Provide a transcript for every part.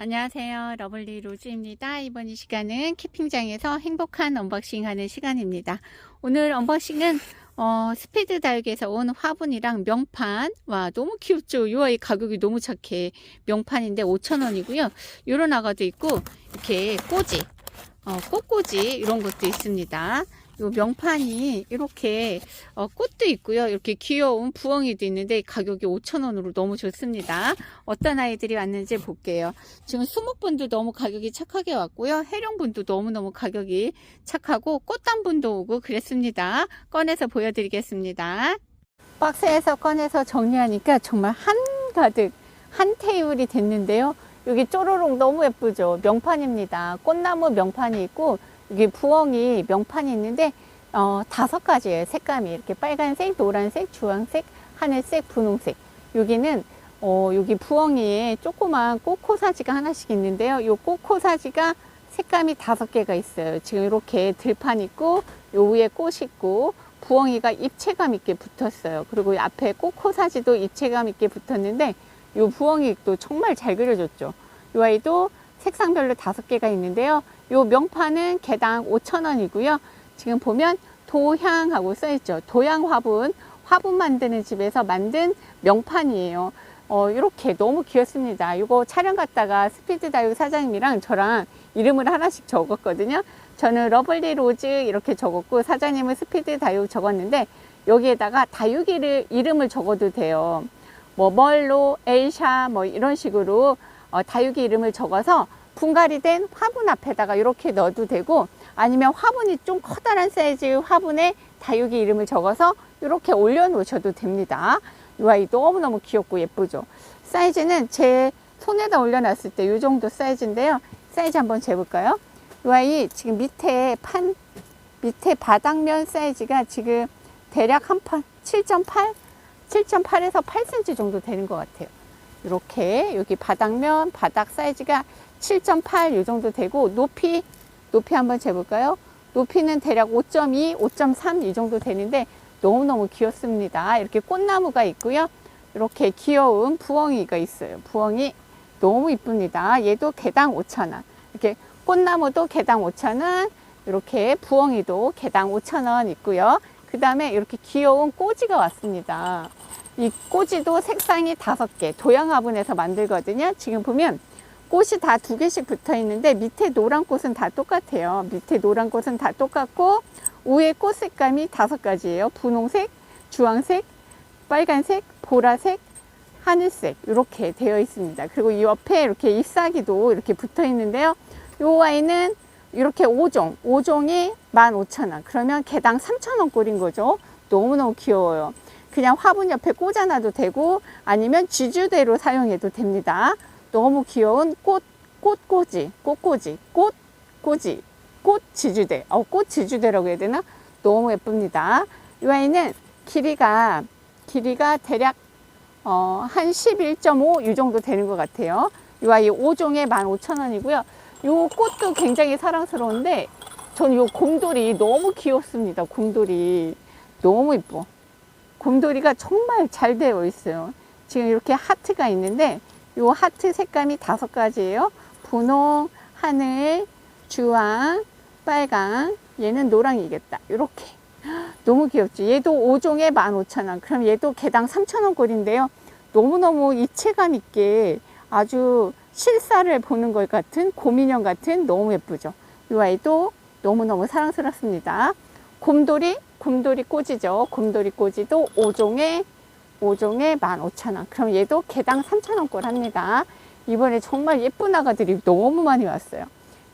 안녕하세요. 러블리 로즈입니다. 이번 이 시간은 캠핑장에서 행복한 언박싱 하는 시간입니다. 오늘 언박싱은 어, 스피드 다육에서 온 화분이랑 명판. 와, 너무 귀엽죠? 요 아이 가격이 너무 착해. 명판인데 5,000원이고요. 요런 아가도 있고, 이렇게 꼬지, 어, 꽃꽂이, 이런 것도 있습니다. 요 명판이 이렇게 어, 꽃도 있고요. 이렇게 귀여운 부엉이도 있는데 가격이 5,000원으로 너무 좋습니다. 어떤 아이들이 왔는지 볼게요. 지금 수목분도 너무 가격이 착하게 왔고요. 해룡분도 너무너무 가격이 착하고 꽃단분도 오고 그랬습니다. 꺼내서 보여드리겠습니다. 박스에서 꺼내서 정리하니까 정말 한가득 한 테이블이 됐는데요. 여기 쪼로록 너무 예쁘죠. 명판입니다. 꽃나무 명판이 있고 여기 부엉이 명판이 있는데 어, 다섯 가지예요. 색감이 이렇게 빨간색, 노란색, 주황색, 하늘색, 분홍색. 여기는 어, 여기 부엉이에 조그만 꽃코사지가 하나씩 있는데요. 요 꽃코사지가 색감이 다섯 개가 있어요. 지금 이렇게 들판 있고 요 위에 꽃 있고 부엉이가 입체감 있게 붙었어요. 그리고 이 앞에 꽃코사지도 입체감 있게 붙었는데 요 부엉이도 정말 잘 그려졌죠. 요 아이도 색상별로 다섯 개가 있는데요. 요 명판은 개당 5,000원이고요. 지금 보면 도향하고 써있죠. 도향 화분, 화분 만드는 집에서 만든 명판이에요. 어, 이렇게 너무 귀엽습니다. 이거 촬영 갔다가 스피드 다육 사장님이랑 저랑 이름을 하나씩 적었거든요. 저는 러블리 로즈 이렇게 적었고 사장님은 스피드 다육 적었는데 여기에다가 다육이를 이름을 적어도 돼요. 뭐 멀로, 엘샤 뭐 이런 식으로 어, 다육이 이름을 적어서 분갈이 된 화분 앞에다가 이렇게 넣어도 되고 아니면 화분이 좀 커다란 사이즈 화분에 다육이 이름을 적어서 이렇게 올려 놓으셔도 됩니다. 이 아이 너무너무 귀엽고 예쁘죠. 사이즈는 제 손에다 올려놨을 때 이 정도 사이즈인데요. 사이즈 한번 재볼까요? 이 아이 지금 밑에 판, 밑에 바닥면 사이즈가 지금 대략 한 판 7.8? 7.8에서 8cm 정도 되는 것 같아요. 이렇게 여기 바닥면, 바닥 사이즈가 7.8 이 정도 되고 높이 높이 한번 재볼까요? 높이는 대략 5.2, 5.3 이 정도 되는데 너무너무 귀엽습니다. 이렇게 꽃나무가 있고요. 이렇게 귀여운 부엉이가 있어요. 부엉이 너무 이쁩니다. 얘도 개당 5,000원. 이렇게 꽃나무도 개당 5,000원. 이렇게 부엉이도 개당 5,000원 있고요. 그 다음에 이렇게 귀여운 꼬지가 왔습니다. 이 꼬지도 색상이 다섯 개, 도양 화분에서 만들거든요. 지금 보면 꽃이 다 두 개씩 붙어 있는데 밑에 노란 꽃은 다 똑같아요. 밑에 노란 꽃은 다 똑같고 위에 꽃 색감이 다섯 가지예요. 분홍색, 주황색, 빨간색, 보라색, 하늘색 이렇게 되어 있습니다. 그리고 이 옆에 이렇게 잎사귀도 이렇게 붙어 있는데요. 요 아이는 이렇게 5종, 5종이 15,000원. 그러면 개당 3,000원 꼴인 거죠. 너무너무 귀여워요. 그냥 화분 옆에 꽂아놔도 되고 아니면 지주대로 사용해도 됩니다. 너무 귀여운 꽃, 꽃꽂이, 꽃꽂이, 꽃꽂이, 꽃지주대. 어, 꽃지주대라고 해야 되나? 너무 예쁩니다. 이 아이는 길이가, 길이가 대략, 어, 한 11.5 이 정도 되는 것 같아요. 이 아이 5종에 15,000원이고요. 요 꽃도 굉장히 사랑스러운데, 전 요 곰돌이 너무 귀엽습니다. 곰돌이. 너무 이뻐. 곰돌이가 정말 잘 되어 있어요. 지금 이렇게 하트가 있는데, 요 하트 색감이 다섯 가지예요. 분홍, 하늘, 주황, 빨강, 얘는 노랑이겠다. 이렇게. 너무 귀엽죠. 얘도 5종에 15,000원. 그럼 얘도 개당 3,000원 꼴인데요. 너무너무 입체감 있게 아주 실사를 보는 것 같은 곰인형 같은 너무 예쁘죠. 이 아이도 너무너무 사랑스럽습니다. 곰돌이, 곰돌이 꼬지죠. 곰돌이 꼬지도 5종에 5종에 15,000원. 그럼 얘도 개당 3,000원 꼴 합니다. 이번에 정말 예쁜 아가들이 너무 많이 왔어요.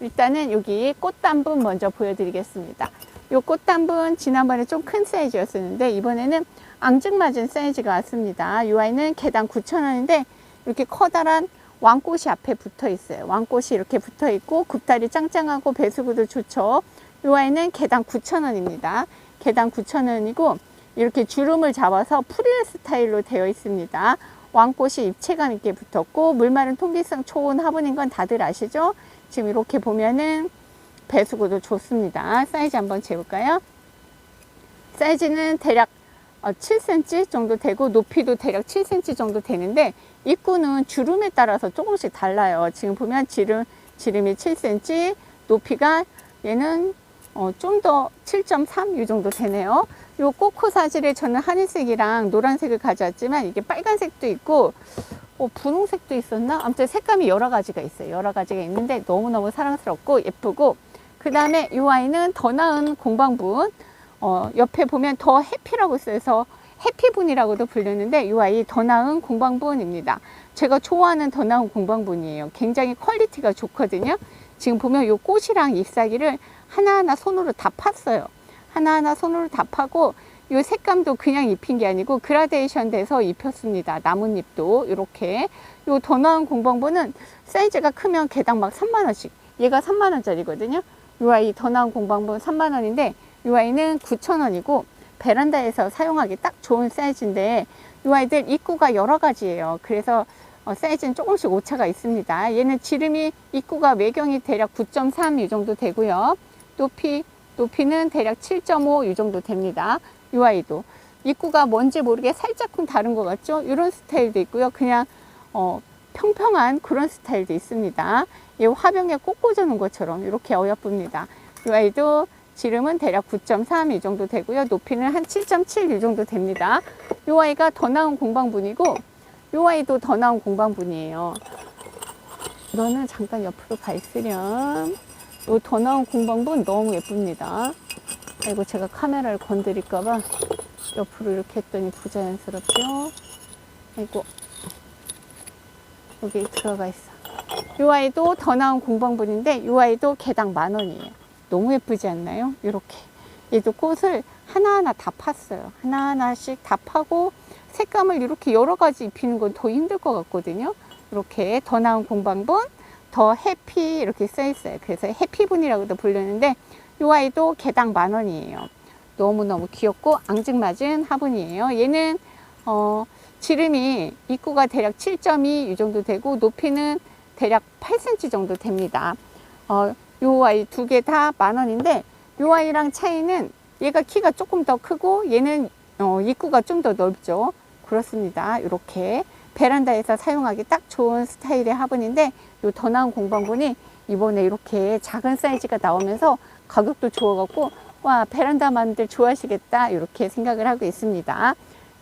일단은 여기 꽃단분 먼저 보여드리겠습니다. 이 꽃단분 지난번에 좀 큰 사이즈였었는데 이번에는 앙증맞은 사이즈가 왔습니다. 이 아이는 개당 9,000원인데 이렇게 커다란 왕꽃이 앞에 붙어 있어요. 왕꽃이 이렇게 붙어 있고 굽다리 짱짱하고 배수구도 좋죠. 이 아이는 개당 9,000원입니다. 개당 9,000원이고 이렇게 주름을 잡아서 프릴 스타일로 되어 있습니다. 왕꽃이 입체감 있게 붙었고 물마른 통기성 초온 화분인 건 다들 아시죠? 지금 이렇게 보면은 배수구도 좋습니다. 사이즈 한번 재볼까요? 사이즈는 대략 어, 7cm 정도 되고 높이도 대략 7cm 정도 되는데 입구는 주름에 따라서 조금씩 달라요. 지금 보면 지름, 지름이 7cm, 높이가 얘는 어, 좀 더 7.3 이 정도 되네요. 요 꼬코 사실에 저는 하늘색이랑 노란색을 가져왔지만 이게 빨간색도 있고 어, 분홍색도 있었나? 아무튼 색감이 여러 가지가 있어요. 여러 가지가 있는데 너무너무 사랑스럽고 예쁘고 그 다음에 이 아이는 더 나은 공방분 어, 옆에 보면 더 해피라고 써서 해피분이라고도 불리는데 이 아이 더 나은 공방분입니다. 제가 좋아하는 더 나은 공방분이에요. 굉장히 퀄리티가 좋거든요. 지금 보면 이 꽃이랑 잎사귀를 하나하나 손으로 다 팠어요. 하나하나 손으로 다 파고 이 색감도 그냥 입힌 게 아니고 그라데이션 돼서 입혔습니다. 나뭇잎도 이렇게. 이더 나은 공방분은 사이즈가 크면 개당 막 3만 원씩. 얘가 3만 원짜리거든요. 이 아이 더 나은 공방분 3만 원인데 이 아이는 9천 원이고 베란다에서 사용하기 딱 좋은 사이즈인데 이 아이들 입구가 여러 가지예요. 그래서 어, 사이즈는 조금씩 오차가 있습니다. 얘는 지름이 입구가 외경이 대략 9.3 이 정도 되고요. 높이 높이는 대략 7.5 이 정도 됩니다. 이 아이도 입구가 뭔지 모르게 살짝쿵 다른 것 같죠? 이런 스타일도 있고요. 그냥 어, 평평한 그런 스타일도 있습니다. 이 화병에 꼭 꽂아놓은 것처럼 이렇게 어여쁩니다. 이 아이도 지름은 대략 9.3 이 정도 되고요. 높이는 한 7.7 이 정도 됩니다. 이 아이가 더 나은 공방분이고 이 아이도 더 나은 공방분이에요. 너는 잠깐 옆으로 가 있으렴. 이더 나은 공방분 너무 예쁩니다. 아이고 제가 카메라를 건드릴까봐 옆으로 이렇게 했더니 부자연스럽죠. 아이고 여기 들어가 있어. 이 아이도 더 나은 공방분인데 이 아이도 개당 만 원이에요. 너무 예쁘지 않나요? 이렇게 얘도 꽃을 하나하나 다 팠어요. 하나하나씩 다 파고 색감을 이렇게 여러 가지 입히는 건 더 힘들 것 같거든요. 이렇게 더 나은 공방분, 더 해피 이렇게 써 있어요. 그래서 해피분이라고도 부르는데 이 아이도 개당 만 원이에요. 너무너무 귀엽고 앙증맞은 화분이에요. 얘는 어, 지름이 입구가 대략 7.2 이 정도 되고 높이는 대략 8cm 정도 됩니다. 어, 요 아이 두 개 다 만 원인데 요 아이랑 차이는 얘가 키가 조금 더 크고 얘는 어, 입구가 좀 더 넓죠. 그렇습니다. 이렇게 베란다에서 사용하기 딱 좋은 스타일의 화분인데 요더 나은 공방분이 이번에 이렇게 작은 사이즈가 나오면서 가격도 좋아갖고 와 베란다만들 좋아하시겠다 이렇게 생각을 하고 있습니다.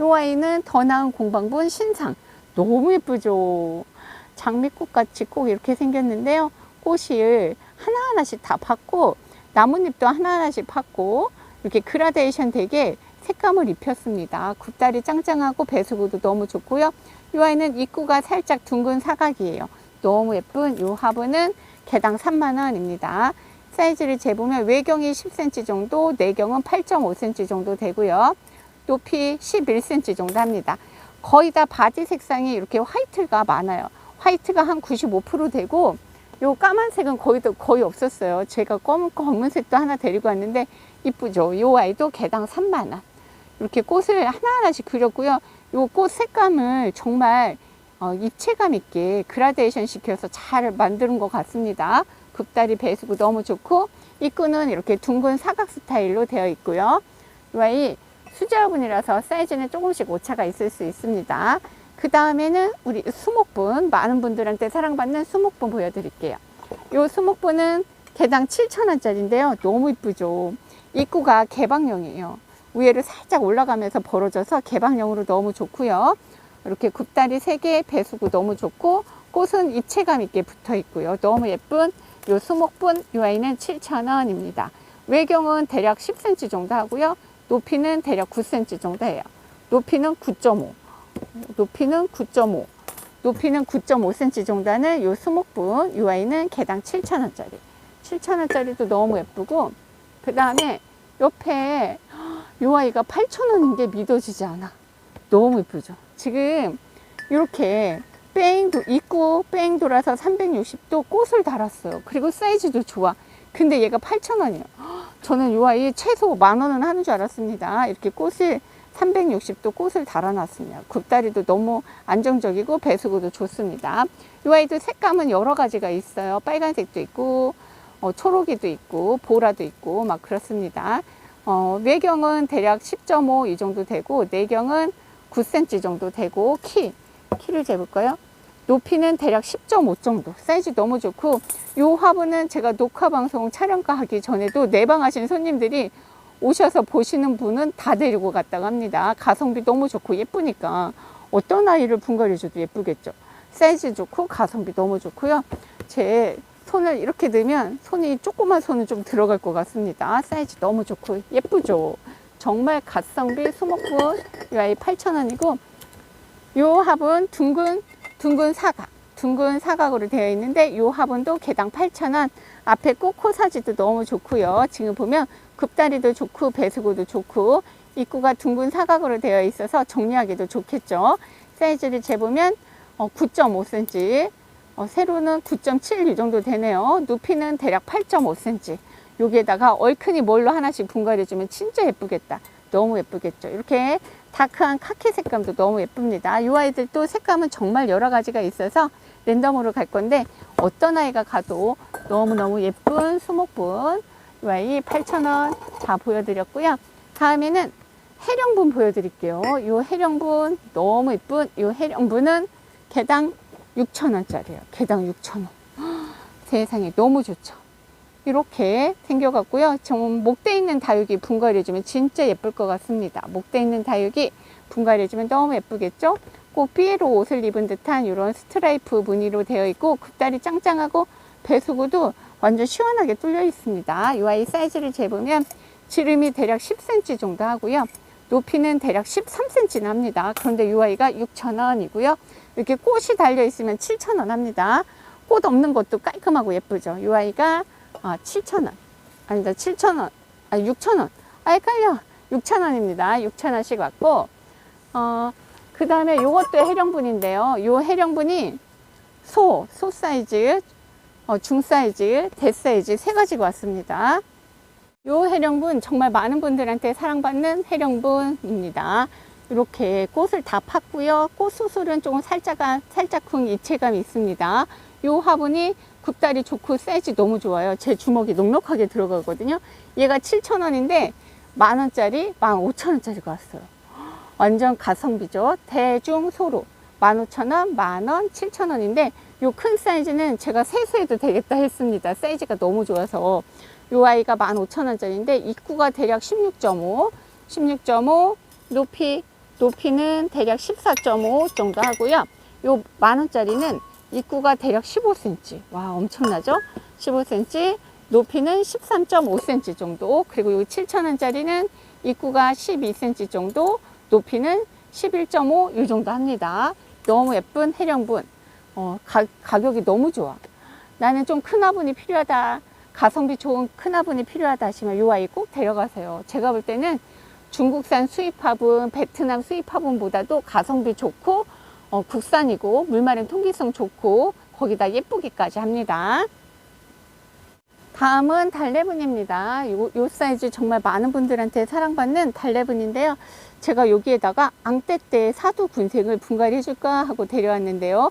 요 아이는 더 나은 공방분 신상 너무 예쁘죠. 장미꽃 같이 꼭 이렇게 생겼는데요. 꽃을 하나하나씩 다 팠고 나뭇잎도 하나하나씩 팠고 이렇게 그라데이션 되게 색감을 입혔습니다. 굽다리 짱짱하고 배수구도 너무 좋고요. 이 아이는 입구가 살짝 둥근 사각이에요. 너무 예쁜 이 화분은 개당 3만 원입니다. 사이즈를 재보면 외경이 10cm 정도, 내경은 8.5cm 정도 되고요. 높이 11cm 정도 합니다. 거의 다 바지 색상이 이렇게 화이트가 많아요. 화이트가 한 95% 되고 요 까만색은 거의 거의 없었어요. 제가 검은 검은색도 하나 데리고 왔는데 이쁘죠. 요 아이도 개당 3만 원. 이렇게 꽃을 하나하나씩 그렸고요. 요 꽃 색감을 정말 어, 입체감 있게 그라데이션 시켜서 잘 만드는 것 같습니다. 급다리 배수구 너무 좋고 입구는 이렇게 둥근 사각 스타일로 되어 있고요. 이 수제화분이라서 사이즈는 조금씩 오차가 있을 수 있습니다. 그 다음에는 우리 수목분 많은 분들한테 사랑받는 수목분 보여드릴게요. 이 수목분은 개당 7,000원짜리인데요. 너무 이쁘죠. 입구가 개방형이에요. 위에를 살짝 올라가면서 벌어져서 개방형으로 너무 좋고요. 이렇게 굽다리 3개 배수구 너무 좋고 꽃은 입체감 있게 붙어 있고요. 너무 예쁜 이 수목분 이 아이는 7,000원입니다. 외경은 대략 10cm 정도 하고요. 높이는 대략 9cm 정도 해요. 높이는 9.5. 높이는 9.5. 높이는 9.5cm 정도 하는 이 수목분 이 아이는 개당 7,000원짜리. 7,000원짜리도 너무 예쁘고 그 다음에 옆에 이 아이가 8,000원인 게 믿어지지 않아. 너무 예쁘죠. 지금 이렇게 뺑 도, 입구 뺑 돌아서 360도 꽃을 달았어요. 그리고 사이즈도 좋아. 근데 얘가 8,000원이에요. 저는 이 아이 최소 만 원은 하는 줄 알았습니다. 이렇게 꽃을 360도 꽃을 달아놨습니다. 굽다리도 너무 안정적이고 배수구도 좋습니다. 이 아이도 색감은 여러 가지가 있어요. 빨간색도 있고 어, 초록이도 있고 보라도 있고 막 그렇습니다. 어, 외경은 대략 10.5 이 정도 되고 내경은 9cm 정도 되고 키 키를 재볼까요? 높이는 대략 10.5 정도 사이즈 너무 좋고 요 화분은 제가 녹화 방송 촬영가 하기 전에도 내방하신 손님들이 오셔서 보시는 분은 다 데리고 갔다고 합니다. 가성비 너무 좋고 예쁘니까 어떤 아이를 분갈이 줘도 예쁘겠죠. 사이즈 좋고 가성비 너무 좋고요. 제 손을 이렇게 넣으면 손이 조그만 손은 좀 들어갈 것 같습니다. 사이즈 너무 좋고 예쁘죠? 정말 가성비 수목분 이 아이 8,000원이고 요 합은 둥근 둥근 사각 둥근 사각으로 되어 있는데 요 화분도 개당 8,000원. 앞에 꼬코 사지도 너무 좋고요. 지금 보면 급다리도 좋고 배수구도 좋고 입구가 둥근 사각으로 되어 있어서 정리하기도 좋겠죠? 사이즈를 재보면 어, 9.5cm 어, 세로는 9.7 이 정도 되네요. 높이는 대략 8.5cm 여기에다가 얼큰이 뭘로 하나씩 분갈이 주면 진짜 예쁘겠다. 너무 예쁘겠죠. 이렇게 다크한 카키 색감도 너무 예쁩니다. 이 아이들도 색감은 정말 여러 가지가 있어서 랜덤으로 갈 건데 어떤 아이가 가도 너무너무 예쁜 수목분 이 아이 8,000원 다 보여드렸고요. 다음에는 해령분 보여드릴게요. 이 해령분 너무 예쁜 이 해령분은 개당 6,000원짜리예요 개당 6,000원 세상에 너무 좋죠 이렇게 생겨갖고요. 좀 목대 있는 다육이 분갈이해주면 진짜 예쁠 것 같습니다. 목대 있는 다육이 분갈이해주면 너무 예쁘겠죠? 꼭 삐에로 옷을 입은 듯한 이런 스트라이프 무늬로 되어 있고 급다리 짱짱하고 배수구도 완전 시원하게 뚫려 있습니다. 이 아이 사이즈를 재보면 지름이 대략 10cm 정도 하고요. 높이는 대략 13cm 납니다. 그런데 이 아이가 6,000원이고요. 이렇게 꽃이 달려 있으면 7,000원 합니다. 꽃 없는 것도 깔끔하고 예쁘죠. 이 아이가 아, 7,000원. 아니다, 7,000원. 아, 6,000원. 아, 헷갈려. 6,000원입니다. 6,000원씩 왔고, 어, 그 다음에 요것도 해령분인데요. 요 해령분이 소, 소 사이즈, 어, 중 사이즈, 대 사이즈 세 가지가 왔습니다. 요 해령분 정말 많은 분들한테 사랑받는 해령분입니다. 이렇게 꽃을 다 팠고요. 꽃 수술은 조금 살짝, 살짝쿵 입체감이 있습니다. 요 화분이 굽다리 좋고 사이즈 너무 좋아요. 제 주먹이 넉넉하게 들어가거든요. 얘가 7,000원인데 만원짜리, 15,000원짜리가 왔어요. 완전 가성비죠. 대중 소로 15,000원, 만원, 7,000원인데 요큰 사이즈는 제가 세수해도 되겠다 했습니다. 사이즈가 너무 좋아서 요 아이가 15,000원짜리인데 입구가 대략 16.5, 16.5 높이 높이는 대략 14.5 정도 하고요. 요 만원짜리는 입구가 대략 15cm. 와, 엄청나죠? 15cm, 높이는 13.5cm 정도. 그리고 여기 7,000원짜리는 입구가 12cm 정도, 높이는 11.5 이 정도 합니다. 너무 예쁜 해령분. 어, 가, 가격이 너무 좋아. 나는 좀 큰 화분이 필요하다. 가성비 좋은 큰 화분이 필요하다 하시면 이 아이 꼭 데려가세요. 제가 볼 때는 중국산 수입 화분, 베트남 수입 화분보다도 가성비 좋고 어, 국산이고 물마른 통기성 좋고 거기다 예쁘기까지 합니다. 다음은 달래분입니다. 요, 요 사이즈 정말 많은 분들한테 사랑받는 달래분인데요. 제가 여기에다가 앙떼떼 사두 군생을 분갈이 해줄까 하고 데려왔는데요.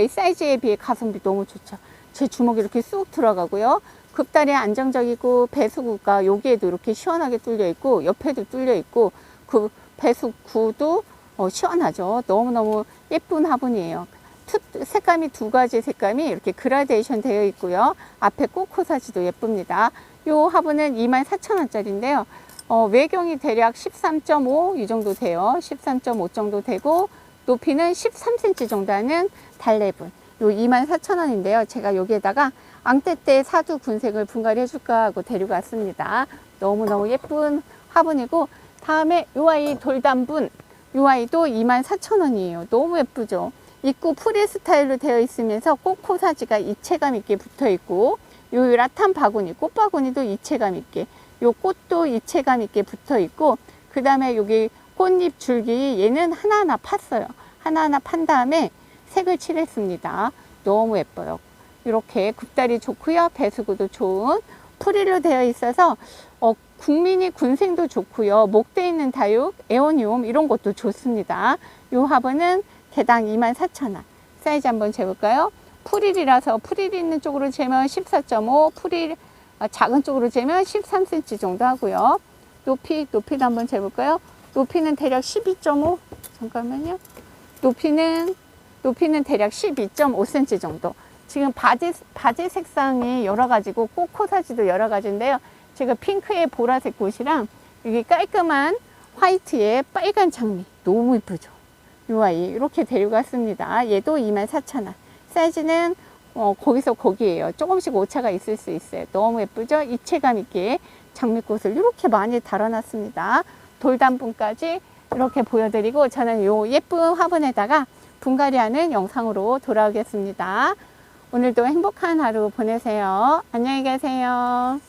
이 사이즈에 비해 가성비 너무 좋죠. 제 주먹이 이렇게 쑥 들어가고요. 급다리 안정적이고 배수구가 여기에도 이렇게 시원하게 뚫려 있고 옆에도 뚫려 있고 그 배수구도 어, 시원하죠. 너무너무 예쁜 화분이에요. 투, 색감이 두 가지 색감이 이렇게 그라데이션 되어 있고요. 앞에 꼬코사지도 예쁩니다. 이 화분은 24,000원짜리인데요. 어, 외경이 대략 13.5 이 정도 돼요. 13.5 정도 되고 높이는 13cm 정도 하는 달래분. 요 24,000원인데요. 제가 여기에다가 앙떼떼 사두 군색을 분갈이 해줄까 하고 데리고 왔습니다. 너무너무 예쁜 화분이고 다음에 요 아이 돌담분 이 아이도 24,000원이에요. 너무 예쁘죠? 입구 프리 스타일로 되어 있으면서 꼬코 사지가 입체감 있게 붙어 있고 요 라탄 바구니, 꽃 바구니도 입체감 있게 요 꽃도 입체감 있게 붙어 있고 그 다음에 여기 꽃잎 줄기 얘는 하나하나 팠어요. 하나하나 판 다음에 색을 칠했습니다. 너무 예뻐요. 이렇게 굽다리 좋고요. 배수구도 좋은 프리로 되어 있어서 어, 국민이 군생도 좋고요. 목대 있는 다육, 에오니움 이런 것도 좋습니다. 이 화분은 개당 24,000원. 사이즈 한번 재볼까요? 프릴이라서 프릴 있는 쪽으로 재면 14.5, 프릴 아, 작은 쪽으로 재면 13cm 정도 하고요. 높이, 높이도 한번 재볼까요? 높이는 대략 12.5. 잠깐만요. 높이는, 높이는 대략 12.5cm 정도. 지금 바지, 바지 색상이 여러 가지고, 꼬코사지도 여러 가지인데요. 제가 핑크에 보라색 꽃이랑, 여기 깔끔한 화이트에 빨간 장미. 너무 이쁘죠? 요 아이, 이렇게 데리고 왔습니다. 얘도 24,000원. 사이즈는 어, 거기서 거기에요. 조금씩 오차가 있을 수 있어요. 너무 예쁘죠? 입체감 있게 장미꽃을 이렇게 많이 달아놨습니다. 돌단분까지 이렇게 보여드리고 저는 요 예쁜 화분에다가 분갈이하는 영상으로 돌아오겠습니다. 오늘도 행복한 하루 보내세요. 안녕히 계세요.